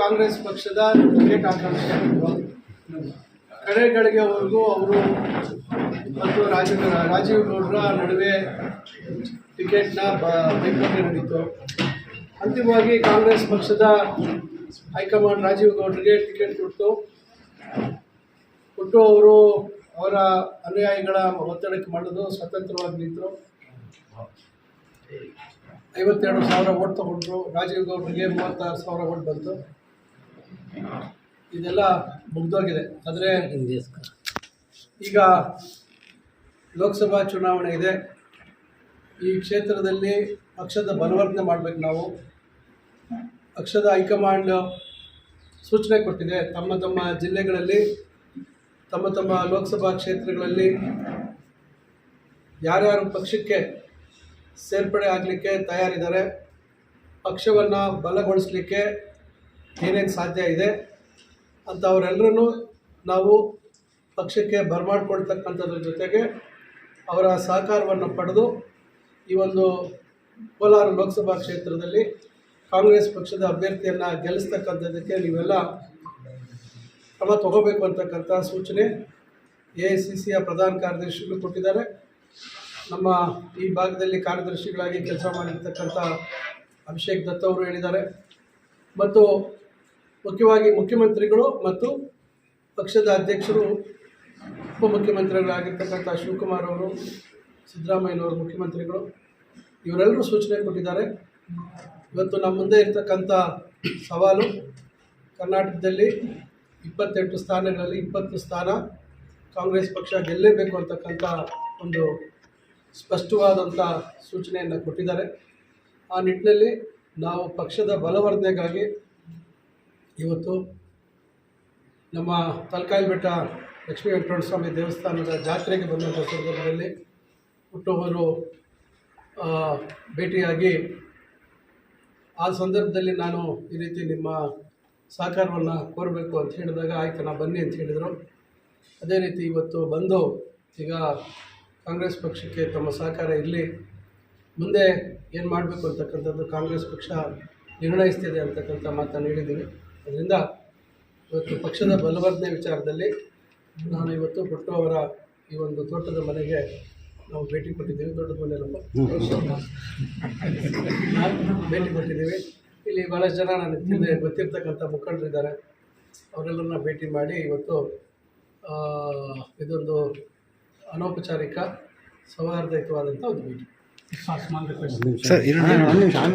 ಕಾಂಗ್ರೆಸ್ ಪಕ್ಷದ ಟಿಕೆಟ್ ಆಕಾಂಕ್ಷಿಗಳು ಕಡೆಗಳಿಗೆವರೆಗೂ ಅವರು ಮತ್ತು ರಾಜೀವ್ ರಾಜೀವ್ ಗೌಡರ ನಡುವೆ ಟಿಕೆಟ್ನ ಬೇಕಾಗಿ ನಡೀತು ಅಂತಿಮವಾಗಿ ಕಾಂಗ್ರೆಸ್ ಪಕ್ಷದ ಹೈಕಮಾಂಡ್ ರಾಜೀವ್ ಗೌಡ್ರಿಗೆ ಟಿಕೆಟ್ ಕೊಟ್ಟು ಕೊಟ್ಟು ಅವರು ಅವರ ಅನುಯಾಯಿಗಳ ಒತ್ತಡಕ್ಕೆ ಮಾಡೋದು ಸ್ವತಂತ್ರವಾಗಿ ನಿಂತರು. ಐವತ್ತೆರಡು ಸಾವಿರ ಓಟ್ ತೊಗೊಂಡ್ರು, ರಾಜೀವ್ ಗೌಡರಿಗೆ ಮೂವತ್ತಾರು ಸಾವಿರ ಓಟ್ ಬಂತು. ಇದೆಲ್ಲ ಮುಗ್ದೋಗಿದೆ. ಆದರೆ ಈಗ ಲೋಕಸಭಾ ಚುನಾವಣೆ ಇದೆ. ಈ ಕ್ಷೇತ್ರದಲ್ಲಿ ಪಕ್ಷದ ಬಲವರ್ಧನೆ ಮಾಡಬೇಕು ನಾವು. ಪಕ್ಷದ ಹೈಕಮಾಂಡ್ ಸೂಚನೆ ಕೊಟ್ಟಿದೆ. ತಮ್ಮ ತಮ್ಮ ಜಿಲ್ಲೆಗಳಲ್ಲಿ, ತಮ್ಮ ತಮ್ಮ ಲೋಕಸಭಾ ಕ್ಷೇತ್ರಗಳಲ್ಲಿ ಯಾರ್ಯಾರು ಪಕ್ಷಕ್ಕೆ ಸೇರ್ಪಡೆ ಆಗಲಿಕ್ಕೆ ತಯಾರಿದ್ದಾರೆ. ಪಕ್ಷವನ್ನು ಬಲಗೊಳಿಸಲಿಕ್ಕೆ ಏನೇನು ಸಾಧ್ಯ ಇದೆ ಅಂತ ಅವರೆಲ್ಲರೂ ನಾವು ಪಕ್ಷಕ್ಕೆ ಬರಮಾಡ್ಕೊಳ್ತಕ್ಕಂಥದ್ರ ಜೊತೆಗೆ ಅವರ ಸಹಕಾರವನ್ನು ಪಡೆದು ಈ ಒಂದು ಕೋಲಾರ ಲೋಕಸಭಾ ಕ್ಷೇತ್ರದಲ್ಲಿ ಕಾಂಗ್ರೆಸ್ ಪಕ್ಷದ ಅಭ್ಯರ್ಥಿಯನ್ನು ಗೆಲ್ಲಿಸ್ತಕ್ಕಂಥದ್ದಕ್ಕೆ ನೀವೆಲ್ಲ ಕ್ರಮ ತಗೋಬೇಕು ಅಂತಕ್ಕಂಥ ಸೂಚನೆ ಎ ಐ ಸಿ ಸಿಯ ಪ್ರಧಾನ ಕಾರ್ಯದರ್ಶಿಗಳು ಕೊಟ್ಟಿದ್ದಾರೆ. ನಮ್ಮ ಈ ಭಾಗದಲ್ಲಿ ಕಾರ್ಯದರ್ಶಿಗಳಾಗಿ ಕೆಲಸ ಮಾಡಿರ್ತಕ್ಕಂಥ ಅಭಿಷೇಕ್ ದತ್ ಅವರು ಹೇಳಿದ್ದಾರೆ. ಮತ್ತು ಮುಖ್ಯವಾಗಿ ಮುಖ್ಯಮಂತ್ರಿಗಳು ಮತ್ತು ಪಕ್ಷದ ಅಧ್ಯಕ್ಷರು, ಉಪಮುಖ್ಯಮಂತ್ರಿಗಳಾಗಿರ್ತಕ್ಕಂಥ ಶಿವಕುಮಾರ್ ಅವರು, ಸಿದ್ದರಾಮಯ್ಯನವರು ಮುಖ್ಯಮಂತ್ರಿಗಳು, ಇವರೆಲ್ಲರೂ ಸೂಚನೆ ಕೊಟ್ಟಿದ್ದಾರೆ. ಇವತ್ತು ನಮ್ಮ ಮುಂದೆ ಇರ್ತಕ್ಕಂಥ ಸವಾಲು, ಕರ್ನಾಟಕದಲ್ಲಿ ಇಪ್ಪತ್ತೆಂಟು ಸ್ಥಾನಗಳಲ್ಲಿ ಇಪ್ಪತ್ತು ಸ್ಥಾನ ಕಾಂಗ್ರೆಸ್ ಪಕ್ಷ ಗೆಲ್ಲಲೇಬೇಕು ಅಂತಕ್ಕಂಥ ಒಂದು ಸ್ಪಷ್ಟವಾದಂಥ ಸೂಚನೆಯನ್ನು ಕೊಟ್ಟಿದ್ದಾರೆ. ಆ ನಿಟ್ಟಿನಲ್ಲಿ ನಾವು ಪಕ್ಷದ ಬಲವರ್ಧನೆಗಾಗಿ ಇವತ್ತು ನಮ್ಮ ತಲಕಾಯಿ ಬೆಟ್ಟ ಲಕ್ಷ್ಮೀ ವೆಂಕಟೇಶ್ವರ ಸ್ವಾಮಿ ದೇವಸ್ಥಾನದ ಜಾತ್ರೆಗೆ ಬಂದಂಥ ಸಂದರ್ಭದಲ್ಲಿ ಹುಟ್ಟುವರು ಭೇಟಿಯಾಗಿ ಆ ಸಂದರ್ಭದಲ್ಲಿ ನಾನು ಈ ರೀತಿ ನಿಮ್ಮ ಸಹಕಾರವನ್ನು ಕೋರಬೇಕು ಅಂತ ಹೇಳಿದಾಗ, ಆಯ್ತು, ನಾ ಬನ್ನಿ ಅಂತ ಹೇಳಿದರು. ಅದೇ ರೀತಿ ಇವತ್ತು ಬಂದು ಈಗ ಕಾಂಗ್ರೆಸ್ ಪಕ್ಷಕ್ಕೆ ತಮ್ಮ ಸಹಕಾರ ಇರಲಿ, ಮುಂದೆ ಏನು ಮಾಡಬೇಕು ಅಂತಕ್ಕಂಥದ್ದು ಕಾಂಗ್ರೆಸ್ ಪಕ್ಷ ನಿರ್ಣಯಿಸ್ತಿದೆ ಅಂತಕ್ಕಂಥ ಮಾತನ್ನು ಹೇಳಿದ್ದೀನಿ. ಅದರಿಂದ ಇವತ್ತು ಪಕ್ಷದ ಬಲವರ್ಧನೆ ವಿಚಾರದಲ್ಲಿ ನಾನು ಇವತ್ತು ಕೊಟ್ಟು ಅವರ ಈ ಒಂದು ತೋಟದ ಮನೆಗೆ ನಾವು ಭೇಟಿ ಕೊಟ್ಟಿದ್ದೀವಿ. ದೊಡ್ಡದ ನಮ್ಮ ಭೇಟಿ ಕೊಟ್ಟಿದ್ದೀವಿ. ಇಲ್ಲಿ ಭಾಳಷ್ಟು ಜನ ನನಗೆ ತಿಳಿದ ಗೊತ್ತಿರ್ತಕ್ಕಂಥ ಮುಖಂಡರಿದ್ದಾರೆ. ಅವರೆಲ್ಲರನ್ನ ಭೇಟಿ ಮಾಡಿ ಇವತ್ತು ಇದೊಂದು ಅನೌಪಚಾರಿಕ ಸೌಹಾರ್ದಯುತವಾದಂಥ ಒಂದು ಮೀಟಿಂಗ್ ಸರ್